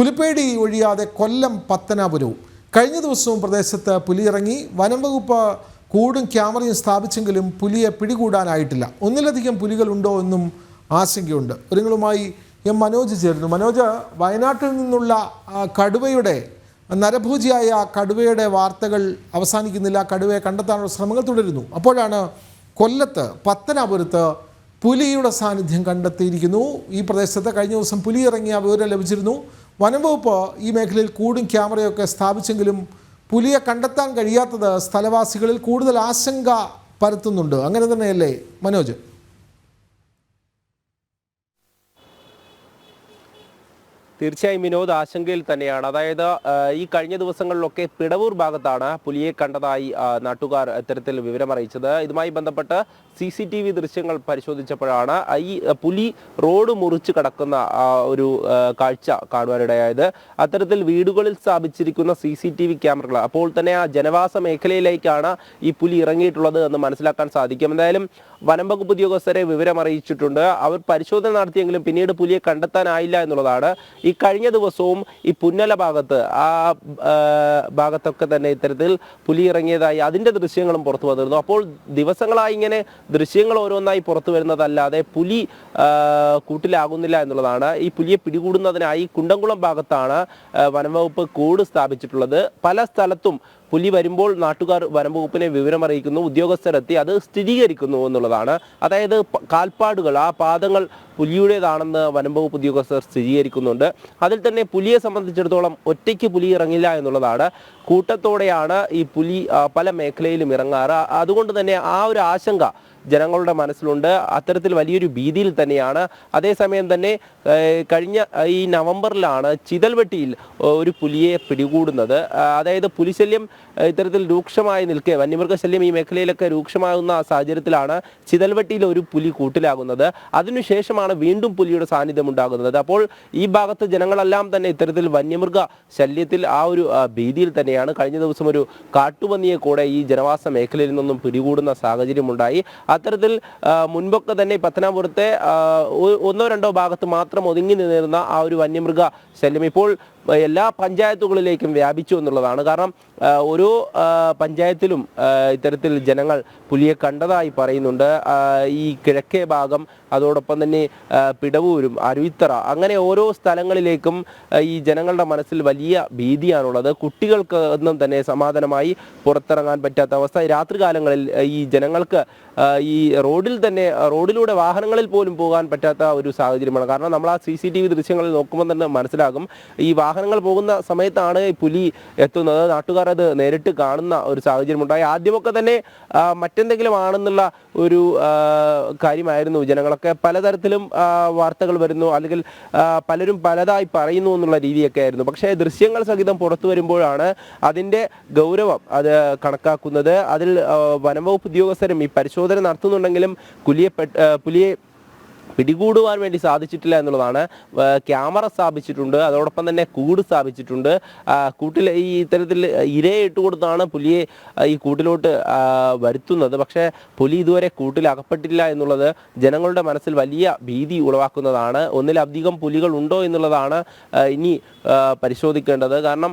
പുലിപ്പേടി ഒഴിയാതെ കൊല്ലം പത്തനാപുരവും കഴിഞ്ഞ ദിവസവും പ്രദേശത്ത് പുലിയിറങ്ങി വനം വകുപ്പ് കൂടും ക്യാമറയും സ്ഥാപിച്ചെങ്കിലും പുലിയെ പിടികൂടാനായിട്ടില്ല. ഒന്നിലധികം പുലികളുണ്ടോ എന്നും ആശങ്കയുണ്ട്. ഒരുങ്ങളുമായി എം മനോജ് ചേരുന്നു. മനോജ് വയനാട്ടിൽ നിന്നുള്ള കടുവയുടെ നരഭൂജിയായ കടുവയുടെ വാർത്തകൾ അവസാനിക്കുന്നില്ല. കടുവയെ കണ്ടെത്താനുള്ള ശ്രമങ്ങൾ തുടരുന്നു. അപ്പോഴാണ് കൊല്ലത്ത് പത്തനാപുരത്ത് പുലിയുടെ സാന്നിധ്യം കണ്ടെത്തിയിരിക്കുന്നു. ഈ പ്രദേശത്ത് കഴിഞ്ഞ ദിവസം പുലി ഇറങ്ങിയ വിവരം ലഭിച്ചിരുന്നു. വനംവകുപ്പ് ഈ മേഖലയിൽ കൂടും ക്യാമറയൊക്കെ സ്ഥാപിച്ചെങ്കിലും പുലിയെ കണ്ടെത്താൻ കഴിയാത്തത് സ്ഥലവാസികളിൽ കൂടുതൽ ആശങ്ക പരത്തുന്നുണ്ട്. അങ്ങനെ തന്നെയല്ലേ മനോജ്? തീർച്ചയായും വിനോദ് ആശങ്കയിൽ തന്നെയാണ്. അതായത് ഈ കഴിഞ്ഞ ദിവസങ്ങളിലൊക്കെ പിടവൂർ ഭാഗത്താണ് പുലിയെ കണ്ടതായി നാട്ടുകാർ ഇത്തരത്തിൽ വിവരമറിയിച്ചത്. ഇതുമായി ബന്ധപ്പെട്ട് സി സി ടി വി ദൃശ്യങ്ങൾ പരിശോധിച്ചപ്പോഴാണ് ഈ പുലി റോഡ് മുറിച്ച് കടക്കുന്ന ഒരു കാഴ്ച കാണുവാനിടയായത്. അത്തരത്തിൽ വീടുകളിൽ സ്ഥാപിച്ചിരിക്കുന്ന സി സി ടി വി ക്യാമറകൾ അപ്പോൾ തന്നെ ആ ജനവാസ മേഖലയിലേക്കാണ് ഈ പുലി ഇറങ്ങിയിട്ടുള്ളത് എന്ന് മനസ്സിലാക്കാൻ സാധിക്കും. എന്തായാലും വനം വകുപ്പ് ഉദ്യോഗസ്ഥരെ വിവരമറിയിച്ചിട്ടുണ്ട്. അവർ പരിശോധന നടത്തിയെങ്കിലും പിന്നീട് പുലിയെ കണ്ടെത്താനായില്ല എന്നുള്ളതാണ് ഈ കഴിഞ്ഞ ദിവസവും ഈ പുന്നല ഭാഗത്ത് ആ ഭാഗത്തൊക്കെ തന്നെ ഇത്തരത്തിൽ പുലി ഇറങ്ങിയതായി അതിന്റെ ദൃശ്യങ്ങളും പുറത്തു വന്നിരുന്നു. അപ്പോൾ ദിവസങ്ങളായി ഇങ്ങനെ ദൃശ്യങ്ങൾ ഓരോന്നായി പുറത്തു വരുന്നതല്ലാതെ പുലി കൂട്ടിലാകുന്നില്ല എന്നുള്ളതാണ്. ഈ പുലിയെ പിടികൂടുന്നതിനായി കുണ്ടംകുളം ഭാഗത്താണ് വനംവകുപ്പ് വനം വകുപ്പ് കൂട് സ്ഥാപിച്ചിട്ടുള്ളത്. പല സ്ഥലത്തും പുലി വരുമ്പോൾ നാട്ടുകാർ വനംവകുപ്പിനെ വിവരമറിയിക്കുന്നു ഉദ്യോഗസ്ഥരെത്തി അത് സ്ഥിരീകരിക്കുന്നു എന്നുള്ളതാണ്. അതായത് കാൽപ്പാടുകൾ ആ പാദങ്ങൾ പുലിയുടേതാണെന്ന് വനംവകുപ്പ് ഉദ്യോഗസ്ഥർ സ്ഥിരീകരിക്കുന്നുണ്ട്. അതിൽ തന്നെ പുലിയെ സംബന്ധിച്ചിടത്തോളം ഒറ്റയ്ക്ക് പുലി ഇറങ്ങില്ല എന്നുള്ളതാണ്. കൂട്ടത്തോടെയാണ് ഈ പുലി പല മേഖലയിലും ഇറങ്ങാറ്. അതുകൊണ്ട് തന്നെ ആ ഒരു ആശങ്ക ജനങ്ങളുടെ മനസ്സിലുണ്ട്. അത്തരത്തിൽ വലിയൊരു ഭീതിയിൽ തന്നെയാണ്. അതേസമയം തന്നെ കഴിഞ്ഞ ഈ നവംബറിലാണ് ചിതൽവെട്ടിയിൽ ഒരു പുലിയെ പിടികൂടുന്നത്. അതായത് പുലിശല്യം ഇത്തരത്തിൽ രൂക്ഷമായി നിൽക്കെ വന്യമൃഗശല്യം ഈ മേഖലയിലൊക്കെ രൂക്ഷമാകുന്ന സാഹചര്യത്തിലാണ് ചിതൽവെട്ടിയിൽ ഒരു പുലി കൂട്ടിലാകുന്നത്. അതിനുശേഷമാണ് വീണ്ടും പുലിയുടെ സാന്നിധ്യം ഉണ്ടാകുന്നത്. അപ്പോൾ ഈ ഭാഗത്ത് ജനങ്ങളെല്ലാം തന്നെ ഇത്തരത്തിൽ വന്യമൃഗ ശല്യത്തിൽ ആ ഒരു ഭീതിയിൽ തന്നെയാണ്. കഴിഞ്ഞ ദിവസം ഒരു കാട്ടുപന്നിയെ കൂടെ ഈ ജനവാസ മേഖലയിൽ നിന്നും പിടികൂടുന്ന സാഹചര്യമുണ്ടായി. അത്തരത്തിൽ മുൻപൊക്കെ തന്നെ പത്തനാപുരത്തെ ഒന്നോ രണ്ടോ ഭാഗത്ത് മാത്രം ഒതുങ്ങി നിന്നിരുന്ന ആ ഒരു വന്യമൃഗ ശല്യം ഇപ്പോൾ എല്ലാ പഞ്ചായത്തുകളിലേക്കും വ്യാപിച്ചു എന്നുള്ളതാണ്. കാരണം ഓരോ പഞ്ചായത്തിലും ഇത്തരത്തിൽ ജനങ്ങൾ പുലിയെ കണ്ടതായി പറയുന്നുണ്ട്. ഈ കിഴക്കേ ഭാഗം അതോടൊപ്പം തന്നെ പിടവൂരും അരുവിത്തറ അങ്ങനെ ഓരോ സ്ഥലങ്ങളിലേക്കും ഈ ജനങ്ങളുടെ മനസ്സിൽ വലിയ ഭീതിയാണുള്ളത്. കുട്ടികൾക്ക് ഒന്നും തന്നെ സമാധാനമായി പുറത്തിറങ്ങാൻ പറ്റാത്ത അവസ്ഥ. രാത്രികാലങ്ങളിൽ ഈ ജനങ്ങൾക്ക് ഈ റോഡിൽ തന്നെ റോഡിലൂടെ വാഹനങ്ങളിൽ പോലും പോകാൻ പറ്റാത്ത ഒരു സാഹചര്യമാണ്. കാരണം നമ്മൾ ആ സി സി ടി വി ദൃശ്യങ്ങളിൽ നോക്കുമ്പോൾ തന്നെ മനസ്സിലാകും ഈ വാഹനങ്ങൾ പോകുന്ന സമയത്താണ് പുലി എത്തുന്നത്. നാട്ടുകാർ അത് നേരിട്ട് കാണുന്ന ഒരു സാഹചര്യം ഉണ്ടായി ആദ്യമൊക്കെ തന്നെ മറ്റെന്തെങ്കിലും ആണെന്നുള്ള ഒരു കാര്യമായിരുന്നു ജനങ്ങളൊക്കെ. പലതരത്തിലും വാർത്തകൾ വരുന്നു. അല്ലെങ്കിൽ പലരും പലതായി പറയുന്നു എന്നുള്ള രീതിയൊക്കെ ആയിരുന്നു. പക്ഷേ ദൃശ്യങ്ങൾ സഹിതം പുറത്തു വരുമ്പോഴാണ് അതിന്റെ ഗൗരവം അത് കണക്കാക്കുന്നത്. അതിൽ വനംവകുപ്പ് ഉദ്യോഗസ്ഥരും ഈ പരിശോധന നടത്തുന്നുണ്ടെങ്കിലും പുലിയെ പുലിയെ പിടികൂടുവാൻ വേണ്ടി സാധിച്ചിട്ടില്ല എന്നുള്ളതാണ്. ക്യാമറ സ്ഥാപിച്ചിട്ടുണ്ട്. അതോടൊപ്പം തന്നെ കൂട് സ്ഥാപിച്ചിട്ടുണ്ട്. കൂട്ടിൽ ഈ ഇത്തരത്തിൽ ഇരയെ ഇട്ട് കൊടുത്താണ് പുലിയെ ഈ കൂട്ടിലോട്ട് വരുത്തുന്നത്. പക്ഷേ പുലി ഇതുവരെ കൂട്ടിൽ അകപ്പെട്ടില്ല എന്നുള്ളത് ജനങ്ങളുടെ മനസ്സിൽ വലിയ ഭീതി ഉളവാക്കുന്നതാണ്. ഒന്നിലധികം പുലികൾ ഉണ്ടോ എന്നുള്ളതാണ് ഇനി പരിശോധിക്കേണ്ടത്. കാരണം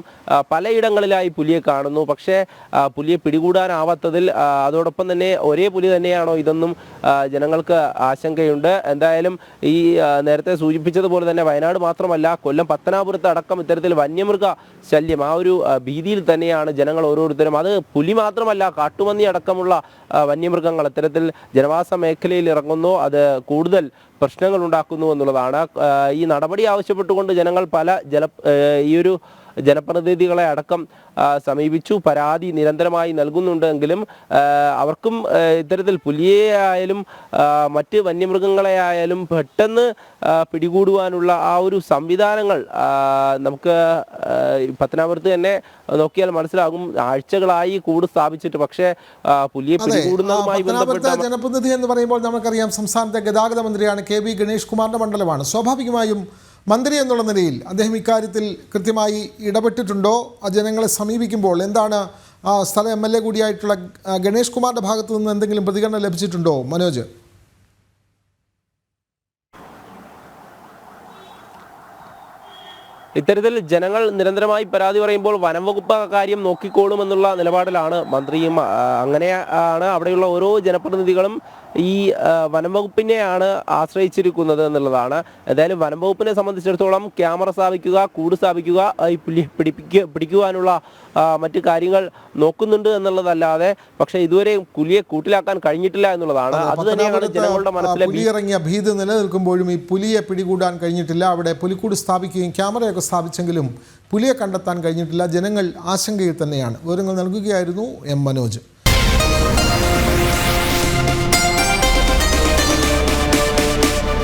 പലയിടങ്ങളിലായി പുലിയെ കാണുന്നു. പക്ഷേ പുലിയെ പിടികൂടാനാവാത്തതിൽ അതോടൊപ്പം തന്നെ ഒരേ പുലി തന്നെയാണോ ഇതെന്നും ജനങ്ങൾക്ക് ആശങ്കയുണ്ട്. എന്തായാലും ഈ ആ, നേരത്തെ സൂചിപ്പിച്ചതുപോലെ തന്നെ വയനാട് മാത്രമല്ല കൊല്ലം പത്തനാപുരത്ത് അടക്കം ഇത്തരത്തിൽ വന്യമൃഗ ശല്യം ആ ഒരു ഭീതിയിൽ തന്നെയാണ് ജനങ്ങൾ ഓരോരുത്തരും. അത് പുലി മാത്രമല്ല കാട്ടുപന്നി അടക്കമുള്ള വന്യമൃഗങ്ങൾ ഇത്തരത്തിൽ ജനവാസ മേഖലയിൽ ഇറങ്ങുന്നു. അത് കൂടുതൽ പ്രശ്നങ്ങൾ ഉണ്ടാക്കുന്നു എന്നുള്ളതാണ്. ഈ നടപടി ആവശ്യപ്പെട്ടുകൊണ്ട് ജനങ്ങൾ പല ജല ഈ ഒരു ജനപ്രതിനിധികളെ അടക്കം സമീപിച്ചു. പരാതി നിരന്തരമായി നൽകുന്നുണ്ടെങ്കിലും അവർക്കും ഇത്തരത്തിൽ പുലിയെ ആയാലും മറ്റ് വന്യമൃഗങ്ങളെ ആയാലും പെട്ടെന്ന് പിടികൂടുവാനുള്ള ആ ഒരു സംവിധാനങ്ങൾ നമുക്ക് പത്തനാപുരത്ത് തന്നെ നോക്കിയാൽ മനസ്സിലാകും. ആഴ്ചകളായി കൂട് സ്ഥാപിച്ചിട്ട് പക്ഷേ പുലിയെ പിടികൂടുന്നതുമായി ബന്ധപ്പെട്ട ജനപ്രതിനിധി എന്ന് പറയുമ്പോൾ നമുക്കറിയാം സംസ്ഥാനത്തെ ഗതാഗത മന്ത്രിയാണ് കെ വി ഗണേഷ് കുമാറിന്റെ മണ്ഡലമാണ്. സ്വാഭാവികമായും മന്ത്രി എന്നുള്ള നിലയിൽ അദ്ദേഹം ഇക്കാര്യത്തിൽ കൃത്യമായി ഇടപെട്ടിട്ടുണ്ടോ? ജനങ്ങളെ സമീപിക്കുമ്പോൾ എന്താണ് ആ സ്ഥല എം എൽ എ കൂടിയായിട്ടുള്ള ഗണേഷ് കുമാറിന്റെ ഭാഗത്തു നിന്ന് എന്തെങ്കിലും പ്രതികരണം ലഭിച്ചിട്ടുണ്ടോ മനോജ്? ഇത്തരത്തിൽ ജനങ്ങൾ നിരന്തരമായി പരാതി പറയുമ്പോൾ വനം വകുപ്പ് കാര്യം നോക്കിക്കോളുമെന്നുള്ള നിലപാടിലാണ് മന്ത്രിയും അങ്ങനെയാണ് അവിടെയുള്ള ഓരോ ജനപ്രതിനിധികളും ഈ വനംവകുപ്പിനെയാണ് വനം ആശ്രയിച്ചിരിക്കുന്നത് എന്നുള്ളതാണ്. എന്തായാലും വനംവകുപ്പിനെ സംബന്ധിച്ചിടത്തോളം ക്യാമറ സ്ഥാപിക്കുക കൂട് സ്ഥാപിക്കുക ആ, ഈ പുലി പിടിപ്പിക്കുക പിടിക്കുവാനുള്ള മറ്റു കാര്യങ്ങൾ നോക്കുന്നുണ്ട് എന്നുള്ളതല്ലാതെ പക്ഷേ ഇതുവരെ പുലിയെ കൂട്ടിലാക്കാൻ കഴിഞ്ഞിട്ടില്ല എന്നുള്ളതാണ്. അത് തന്നെയാണ് ജനങ്ങളുടെ മനസ്സിലെ ഇറങ്ങിയ ഭീതി നിലനിൽക്കുമ്പോഴും ഈ പുലിയെ പിടികൂടാൻ കഴിഞ്ഞിട്ടില്ല. അവിടെ പുലിക്കൂട് സ്ഥാപിക്കുകയും ക്യാമറയൊക്കെ സ്ഥാപിച്ചെങ്കിലും പുലിയെ കണ്ടെത്താൻ കഴിഞ്ഞിട്ടില്ല. ജനങ്ങൾ ആശങ്കയിൽ തന്നെയാണ്. വിവരങ്ങൾ നൽകുകയായിരുന്നു എം മനോജ്.